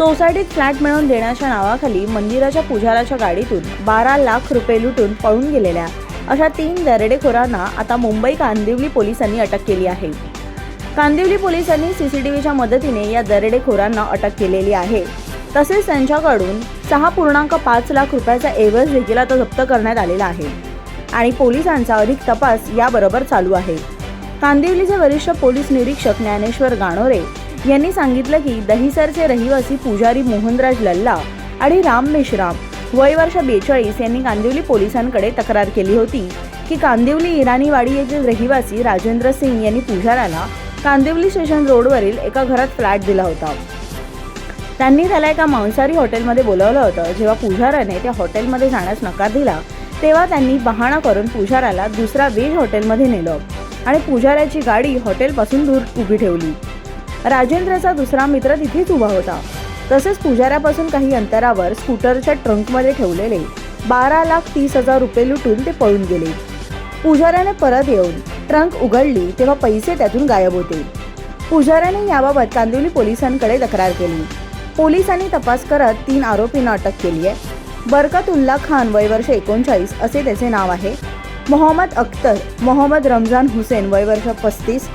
सोसायटीत फ्लॅट मिळवून देण्याच्या नावाखाली मंदिराच्या पुजाराच्या गाडीतून बारा लाख रुपये लुटून पळून गेलेल्या अशा तीन दरोडेखोरांना आता मुंबई कांदिवली पोलिसांनी अटक केली आहे. कांदिवली पोलिसांनी सीसीटीव्हीच्या मदतीने या दरोडेखोरांना अटक केलेली आहे. तसेच त्यांच्याकडून सहा पूर्णांक पाच लाख रुपयाचा एवज देखील आता जप्त करण्यात आलेला आहे आणि पोलिसांचा अधिक तपास याबरोबर चालू आहे. कांदिवलीचे वरिष्ठ पोलीस निरीक्षक ज्ञानेश्वर गाणोरे यांनी सांगितलं की दहिसरचे रहिवासी पुजारी मोहनराज लल्ला आणि राम मेश्राम वय वर्ष बेचाळीस यांनी कांदिवली पोलिसांकडे तक्रार केली होती की कांदिवली इराणीवाडी येथील रहिवासी राजेंद्र सिंग यांनी पुजाऱ्याला कांदिवली स्टेशन रोडवरील एका घरात फ्लॅट दिला होता. त्यांनी त्याला एका मांसाहारी हॉटेलमध्ये बोलावलं होतं. जेव्हा पुजाराने त्या हॉटेलमध्ये जाण्यास नकार दिला तेव्हा त्यांनी बहाणा करून पुजाराला दुसऱ्या वेज हॉटेलमध्ये नेलं आणि पुजाऱ्याची गाडी हॉटेलपासून दूर उभी ठेवली. राजेंद्रचा दुसरा मित्र तिथेच उभा होता. तसेच पुजाऱ्यापासून काही अंतरावर स्कूटरच्या ट्रंकमध्ये ठेवलेले बारा लाख तीस हजार रुपये लुटून ते पळून गेले. पुजाऱ्याने परत येऊन ट्रंक उघडली तेव्हा पैसे त्यातून गायब होते. पुजाऱ्याने याबाबत कांदिवली पोलिसांकडे तक्रार केली. पोलिसांनी तपास करत तीन आरोपींना अटक केली आहे. बरकतुल्ला खान वय वर्ष एकोणचाळीस असे त्याचे नाव आहे. मोहम्मद अख्तर मोहम्मद रमजान हुसेन वय वर्ष पस्तीस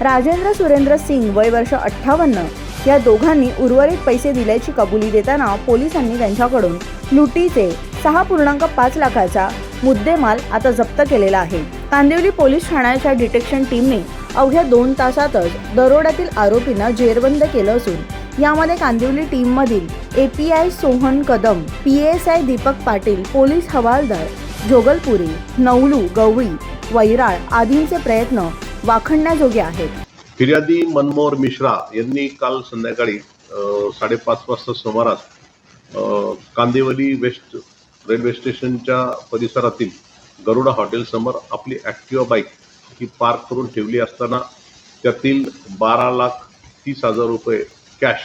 राजेंद्र सुरेंद्र सिंग वय वर्ष अठ्ठावन्न या दोघांनी उर्वरित पैसे दिल्याची कबुली देताना पोलिसांनी त्यांच्याकडून लुटीचे सहा पूर्णांक पाच लाखाचा मुद्देमाल आता जप्त केलेला आहे. कांदिवली पोलीस ठाण्याच्या डिटेक्शन टीमने अवघ्या दोन तासातच दरोड्यातील आरोपींना जेरबंद केलं असून यामध्ये Kandivali टीममधील API Sohan Kadam P S I Deepak Patil police हवालदार जोगलपुरी नवलू गवळी वैराळ आदींचे प्रयत्न वाखणण्याजोगे आहेत. फिर्यादी मनमोहर मिश्रा यांनी काल संध्याकाळी साडेपाच वाजता सुमारास कांदिवली वेस्ट रेल्वे स्टेशनच्या परिसरातील गरुडा हॉटेलसमोर आपली ॲक्टिवा बाईक ही पार्क करून ठेवली असताना त्यातील बारा लाख तीस हजार रुपये कॅश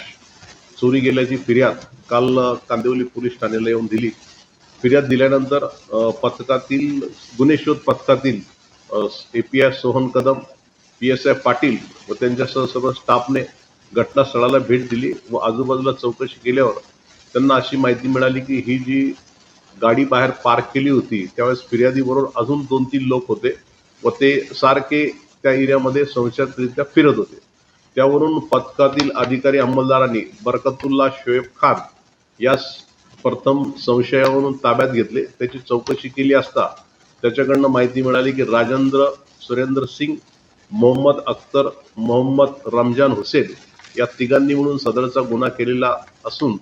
चोरी गेल्याची फिर्याद काल कांदिवली पोलीस ठाण्याला येऊन दिली. फिर्याद दिल्यानंतर पथकातील गुन्हे शोध पथकातील A P I Sohan Kadam P S I Patil व त्यांच्यासह सर्व स्टाफने घटनास्थळाला भेट दिली व आजूबाजूला चौकशी केल्यावर त्यांना अशी माहिती मिळाली की ही जी गाडी बाहेर पार्क केली होती त्यावेळेस फिर्यादीबरोबर अजून दोन तीन लोक होते व ते सारखे त्या एरियामध्ये संशयातरित्या फिरत होते. त्यावरून पथकातील अधिकारी अंमलदारांनी बरकतुल्ला शोएब खान यास प्रथम संशयावरून ताब्यात घेतले. त्याची चौकशी केली असता त्याच्याकडनं माहिती मिळाली की राजेंद्र सुरेंद्र सिंग मोहम्मद अख्तर मोहम्मद रमजान हुसेन या तिघांनी म्हणून सदरचा गुन्हा केलेला असून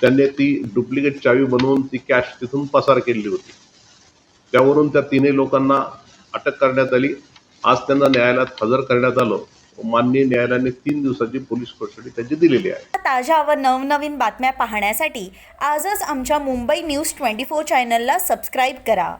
त्यांनी ती डुप्लिकेट चावी बनवून ती कॅश तिथून पसार केलेली होती. त्यावरून त्या तिन्ही लोकांना अटक करण्यात आली. आज त्यांना न्यायालयात हजर करण्यात आलं. माननीय न्यायालयाने तीन दिवसाची पोलीस कस्टडी त्यांची दिलेली आहे. ताज्या व नवनवीन बातम्या पाहण्यासाठी आजच आमच्या मुंबई न्यूज ट्वेंटी फोर चॅनलला सबस्क्राईब करा.